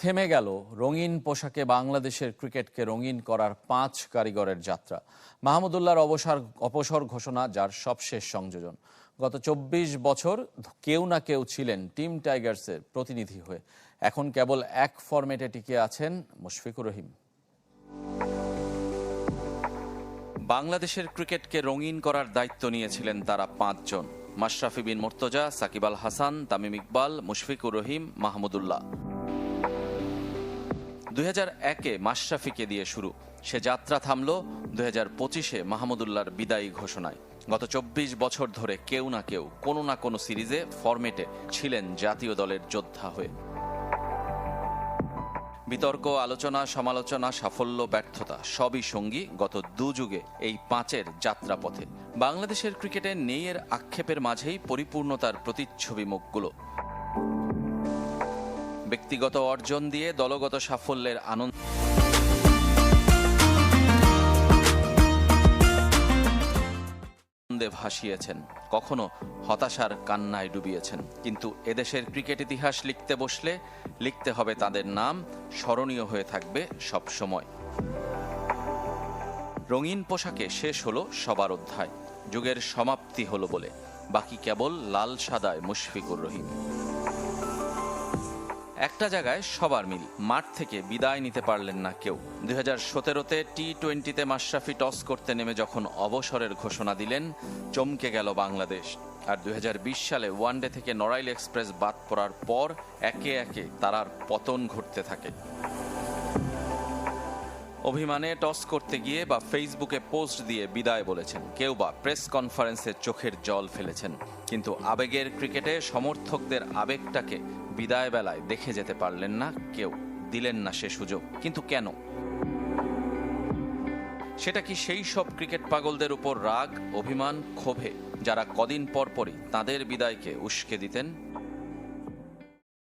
থেমে গেল রঙিন পোশাকে বাংলাদেশের ক্রিকেটকে রঙিন করার পাঁচ কারিগরের যাত্রা। মাহমুদুল্লাহর অবসর, অপসর ঘোষণা যার সবশেষ সংযোজন। গত চব্বিশ বছর কেউ না কেউ ছিলেন টিম টাইগার্সের প্রতিনিধি হয়ে। এখন কেবল এক ফরম্যাটে টিকে আছেন মুশফিকুর রহিম। বাংলাদেশের ক্রিকেটকে রঙিন করার দায়িত্ব নিয়েছিলেন তারা পাঁচজন। মাশরাফি বিন মোর্তজা, সাকিব আল হাসান, তামিম ইকবাল, মুশফিকুর রহিম, মাহমুদুল্লাহ। দুই হাজার একে মাশরাফিকে দিয়ে শুরু। সে যাত্রা থামল দুই হাজার পঁচিশে মাহমুদুল্লাহর বিদায়ী ঘোষণায়। গত চব্বিশ বছর ধরে কেউ না কেউ, কোনো না কোনো সিরিজে ফরম্যাটে ছিলেন জাতীয় দলের যোদ্ধা হয়ে। বিতর্ক, আলোচনা, সমালোচনা, সাফল্য, ব্যর্থতা, সবই সঙ্গী গত দু যুগে এই পাঁচের যাত্রাপথে। বাংলাদেশের ক্রিকেটে নেই এর আক্ষেপের মাঝেই পরিপূর্ণতার প্রতিচ্ছবি মুখগুলো। ব্যক্তিগত অর্জন দিয়ে দলগত সাফল্যের আনন্দ। ভাসিয়েছেন। কখনো হতাশার কান্নায় ডুবিয়েছেন। কিন্তু এদেশের ক্রিকেট ইতিহাস লিখতে বসলে লিখতে হবে তাদের নাম, স্মরণীয় হয়ে থাকবে সব সময়। রঙিন পোশাকে শেষ হলো সবার অধ্যায়। যুগের সমাপ্তি হলো বলে। বাকি কেবল লাল সাদায় মুশফিকুর রহিম। একটা জায়গায় সবার মিল। মাঠ থেকে বিদায় নিতে পারলেন না কেউ। দুই হাজার সতেরোতে টি টোয়েন্টিতে মাশরাফি টস করতে নেমে যখন অবসরের ঘোষণা দিলেন, চমকে গেল বাংলাদেশ। আর দুই হাজার বিশ সালে ওয়ানডে থেকে নড়াইল এক্সপ্রেস বাদ পড়ার পর একে একে তারার পতন ঘটতে থাকে। অভিমানে টস করতে গিয়ে বা ফেসবুকে পোস্ট দিয়ে বিদায় বলেছেন। কেউ বা প্রেস কনফারেন্সে চোখের জল ফেলেছেন। কিন্তু আবেগের ক্রিকেটে সমর্থকদের আবেগটাকে বিদায় বেলায় দেখে যেতে পারলেন না কেউ, দিলেন না সে সুযোগ, কিন্তু কেন? সেটা কি সেই সব ক্রিকেট পাগলদের উপর রাগ, অভিমান, ক্ষোভে, যারা কদিন পর পরই তাদের বিদায়কে উস্কে দিতেন?